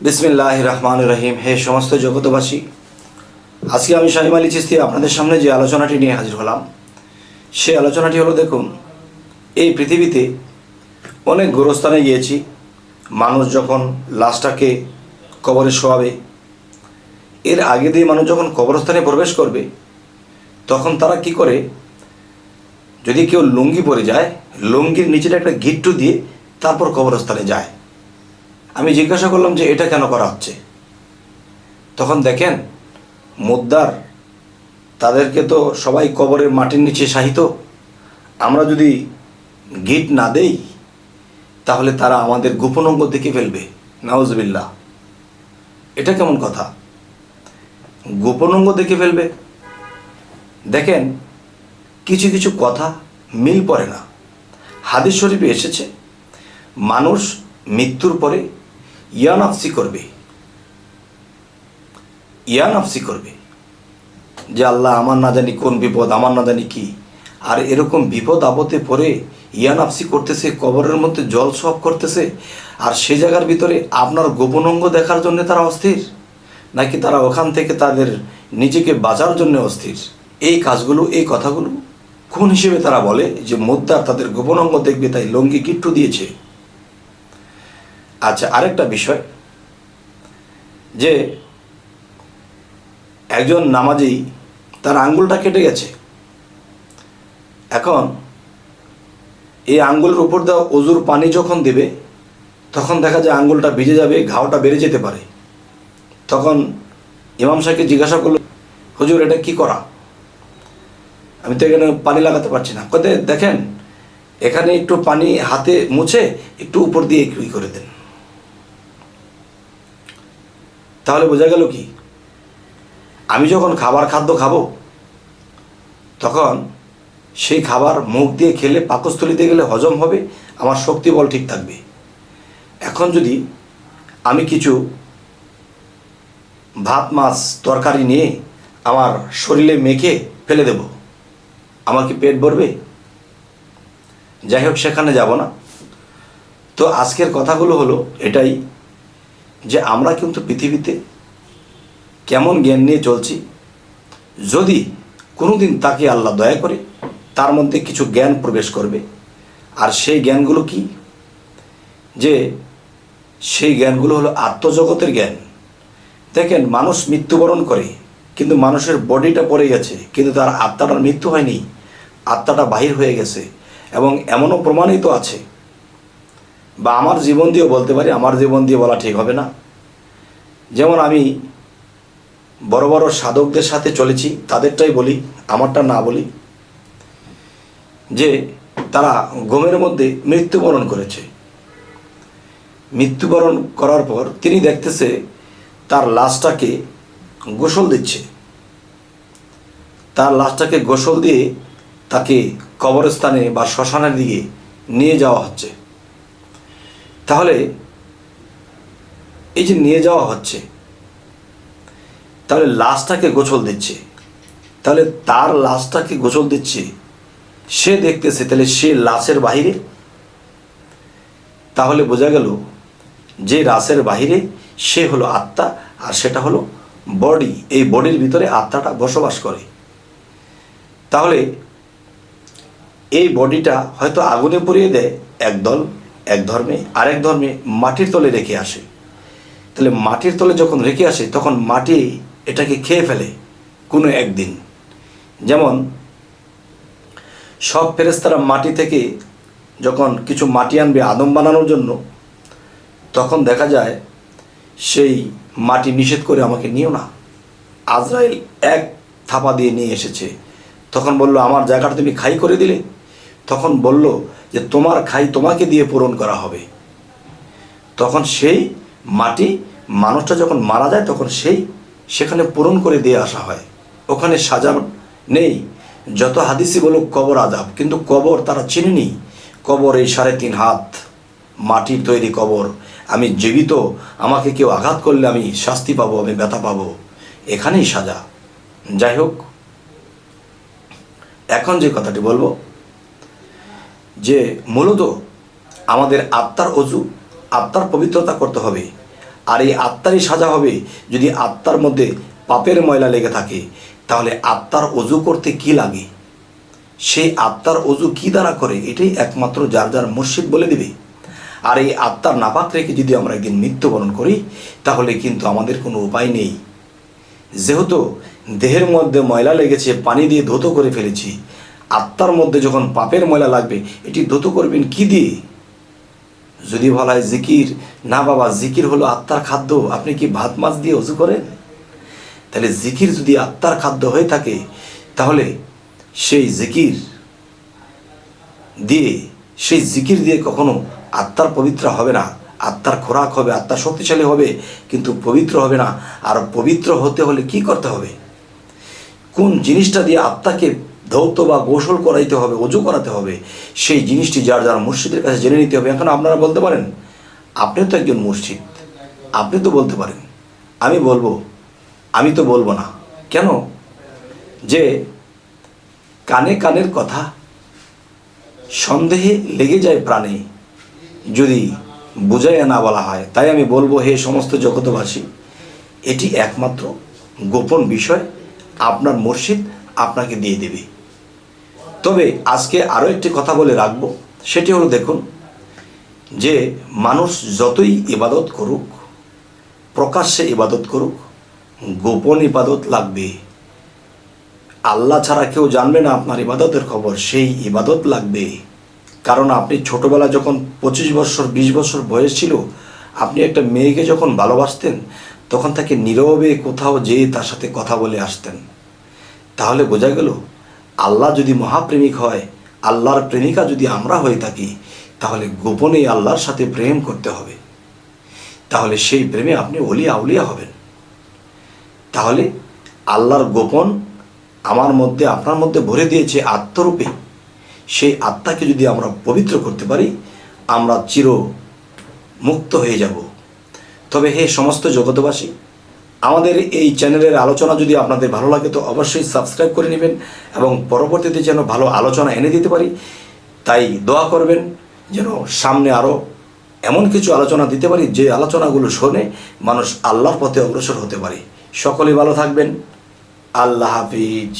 বিসমিল্লাহ রহমান রহিম। হে সমস্ত জগতবাসী আজকে আমি শাহিম আলী চিস্তি আপনাদের সামনে যে আলোচনাটি নিয়ে হাজির হলাম, সে আলোচনাটি হলো, দেখুন, এই পৃথিবীতে অনেক গোরস্থানে গিয়েছি, মানুষ যখন লাশটাকে কবরে শোয়াবে, এর আগে দিয়ে মানুষ যখন কবরস্থানে প্রবেশ করবে, তখন তারা কি করে, যদি কেউ লুঙ্গি পরে যায়, লুঙ্গির নিচেটা একটা গিট্টু দিয়ে তারপর কবরস্থানে যায়। আমি জিজ্ঞাসা করলাম যে এটা কেন করা হচ্ছে? তখন দেখেন, মুদ্দার তাদেরকে তো সবাই কবরের মাটির নিচে সাহিত আমরা যদি গিট না দেই, তাহলে তারা আমাদের গোপন অঙ্গ দেখে ফেলবে। নাউজবিল্লা এটা কেমন কথা? গোপন অঙ্গ দেখে ফেলবে? দেখেন, কিছু কিছু কথা মিল পড়ে না। হাদিস শরীফে এসেছে, মানুষ মৃত্যুর পরে ইয়ানাফসি করবে। ইয়ানাফসি করবে। যে আল্লাহ আমার না জানি কোন বিপদ, আমার না জানি কি। আর এরকম বিপদ আপদে পরে ইয়ানাফসি করতেছে, কবরের মধ্যে জল সব করতেছে, আর সে জায়গার ভিতরে আপনার গোপন অঙ্গ দেখার জন্য তারা অস্থির? নাকি তারা ওখান থেকে তাদের নিজেকে বাঁচার জন্য অস্থির? এই কাজগুলো, এই কথাগুলো কোন হিসেবে তারা বলে যে মোদ্দার তাদের গোপন অঙ্গ দেখবে, তাই লঙ্গি কিট্টু দিয়েছে? আচ্ছা আরেকটা বিষয় যে একজন নামাজি, তার আঙ্গুলটা কেটে গেছে। এখন এই আঙ্গুলের উপর দেওয়া অজুর পানি যখন দেবে, তখন দেখা যায় আঙ্গুলটা ভিজে যাবে, ঘাওটা বেড়ে যেতে পারে। তখন ইমাম সাহেবকে জিজ্ঞাসা করল, হুজুর, এটা কি করা? আমি তো এখানে পানি লাগাতে পারছি না। কতে দেখেন, এখানে একটু পানি হাতে মুছে, একটু উপর দিয়ে একটু করে দেন? তাহলে বোঝা গেল কি? আমি যখন খাবার খাদ্য খাব, তখন সেই খাবার মুখ দিয়ে খেলে পাকস্থলিতে গেলে হজম হবে, আমার শক্তি বল ঠিক থাকবে। এখন যদি আমি কিছু ভাত, মাছ, তরকারি নিয়ে আমার শরীরে মেখে ফেলে দেব, আমার কি পেট ভরবে? যাই হোক, সেখানে যাব না। তো আজকের কথাগুলো হলো এটাই। যে আমরা কিন্তু পৃথিবীতে কেমন জ্ঞান নিয়ে চলছি, যদি কোনোদিন তাকে আল্লাহ দয়া করে তার মধ্যে কিছু জ্ঞান প্রবেশ করবে। আর সেই জ্ঞানগুলো কি? যে সেই জ্ঞানগুলো হলো আত্মজগতের জ্ঞান। দেখেন, মানুষ মৃত্যুবরণ করে, কিন্তু মানুষের বডিটা পড়ে গেছে, কিন্তু তার আত্মাটার মৃত্যু হয়নি, আত্মাটা বাহির হয়ে গেছে, এবং এমনও প্রমাণিত আছে বা আমার জীবন দিয়েও বলতে পারি, আমার জীবন দিয়ে বলা ঠিক হবে না। যেমন আমি বড় বড় সাধকদের সাথে চলেছি, তাদেরটাই বলি, আমারটা না বলি, যে তারা ঘুমের মধ্যে মৃত্যুবরণ করেছে। মৃত্যুবরণ করার পর তিনি দেখতেছে তার লাশটাকে গোসল দিচ্ছে। তার লাশটাকে গোসল দিয়ে তাকে কবরস্থানে বা শ্মশানের দিকে নিয়ে যাওয়া হচ্ছে। তাহলে এই যে নিয়ে যাওয়া হচ্ছে, তাহলে লাশটাকে গোসল দিচ্ছে, তাহলে তার লাশটাকে গোসল দিচ্ছে, সে দেখতেছে, তাহলে সে লাশের বাহিরে? তাহলে বোঝা গেল যে রাসের বাহিরে সে হলো আত্মা আর সেটা হলো বডি। এই বডির ভিতরে আত্মাটা বসবাস করে। তাহলে এই বডিটা হয়তো আগুনে পুড়িয়ে দেয় একদল এক ধর্মে আরেক ধর্মে মাটির তলে রেখে আসে। তাহলে মাটির তলে যখন রেখে আসে, তখন মাটি এটাকে খেয়ে ফেলে কোনো একদিন। যেমন, সব ফেরেস্তারা মাটি থেকে যখন কিছু মাটি আনবে আদম বানানোর জন্য, তখন দেখা যায় সেই মাটি নিষেধ করে আমাকে নিও না। আজরাইল এক থাপা দিয়ে নিয়ে এসেছে। তখন বলল, আমার জায়গাটা তুমি খাই করে দিলে? তখন বলল যে তোমার খাই তোমাকে দিয়ে পূরণ করা হবে। তখন সেই মাটি মানুষটা যখন মারা যায়, তখন সেই সেখানে পূরণ করে দিয়ে আসা হয়। ওখানে সাজা নেই। যত হাদিসি বলুক, কবর আজাব। কিন্তু কবর তারা চিনেনি। কবর এই সাড়ে তিন হাত মাটির তৈরি কবর। আমি জীবিত, আমাকে কেউ আঘাত করলে আমি শাস্তি পাবো, আমি ব্যথা পাবো। এখানেই সাজা। যাই হোক, এখন যে কথাটি বলব যে মূলত আমাদের আত্মার অজু, আত্মার পবিত্রতা করতে হবে। আর এই আত্মারই সাজা হবে যদি আত্মার মধ্যে পাপের ময়লা লেগে থাকে। তাহলে আত্মার অজু করতে কি লাগে? সেই আত্মার অজু কি দ্বারা করে? এটাই একমাত্র যার যার মুর্শিদ বলে দিবে। আর এই আত্মার নাপাক রেখে যদি আমরা একদিন মৃত্যুবরণ করি, তাহলে কিন্তু আমাদের কোনো উপায় নেই। যেহেতু দেহের মধ্যে ময়লা লেগেছে, পানি দিয়ে ধৌত করে ফেলেছি আত্মার মধ্যে যখন পাপের ময়লা লাগবে, এটি ধৌত করবেন কি দিয়ে? যদি বলা হয় জিকির, না বাবা, জিকির হলো আত্মার খাদ্য। আপনি কি ভাত, মাছ দিয়ে অজু করেন? তাহলে জিকির যদি আত্মার খাদ্য হয়ে থাকে, তাহলে সেই জিকির দিয়ে, সেই জিকির দিয়ে কখনো আত্মার পবিত্র হবে না। আত্মার খোরাক হবে, আত্মা শক্তিশালী হবে, কিন্তু পবিত্র হবে না। আর পবিত্র হতে হলে কি করতে হবে? কোন জিনিসটা দিয়ে আত্মাকে ধৌত বা গোসল করাইতে হবে, অজু করাতে হবে, সেই জিনিসটি যার যার মসজিদের কাছে জেনে নিতে হবে। এখন আপনারা বলতে পারেন, আপনি তো একজন মসজিদ, আপনি তো বলতে পারেন। আমি বলব, আমি তো বলব না। কেন? যে কানে কানের কথা, সন্দেহে লেগে যায় প্রাণে, যদি বুঝাইয়া না বলা হয়। তাই আমি বলব, হে সমস্ত জগতবাসী এটি একমাত্র গোপন বিষয়। আপনার মসজিদ আপনাকে দিয়ে দেবে। তবে আজকে আরও একটি কথা বলে রাখব। সেটি হলো দেখুন, যে মানুষ যতই ইবাদত করুক, প্রকাশ্যে ইবাদত করুক, গোপন ইবাদত লাগবে। আল্লাহ ছাড়া কেউ জানবে না আপনার ইবাদতের খবর, সেই ইবাদত লাগবে। কারণ আপনি ছোটবেলা যখন পঁচিশ বছর, বিশ বছর বয়স ছিল, আপনি একটা মেয়েকে যখন ভালোবাসতেন, তখন তাকে নীরবে কোথাও যেয়ে তার সাথে কথা বলে আসতেন। তাহলে বোঝা গেল আল্লাহ যদি মহাপ্রেমিক হয়, আল্লাহর প্রেমিকা যদি আমরা হয়ে থাকি, তাহলে গোপনে আল্লাহর সাথে প্রেম করতে হবে। তাহলে সেই প্রেমে আপনি অলিয়া আউলিয়া হবেন। তাহলে আল্লাহর গোপন আমার মধ্যে, আপনার মধ্যে ভরে দিয়েছে আত্মরূপে, সেই আত্মাকে যদি আমরা পবিত্র করতে পারি, আমরা চির মুক্ত হয়ে যাব। তবে হে সমস্ত জগতবাসী আমাদের এই চ্যানেলের আলোচনা যদি আপনাদের ভালো লাগে, তো অবশ্যই সাবস্ক্রাইব করে নেবেন এবং পরবর্তীতে যেন ভালো আলোচনা এনে দিতে পারি, তাই দোয়া করবেন যেন সামনে আরও এমন কিছু আলোচনা দিতে পারি, যে আলোচনাগুলো শোনে মানুষ আল্লাহর পথে অগ্রসর হতে পারে। সকলে ভালো থাকবেন। আল্লাহ হাফিজ।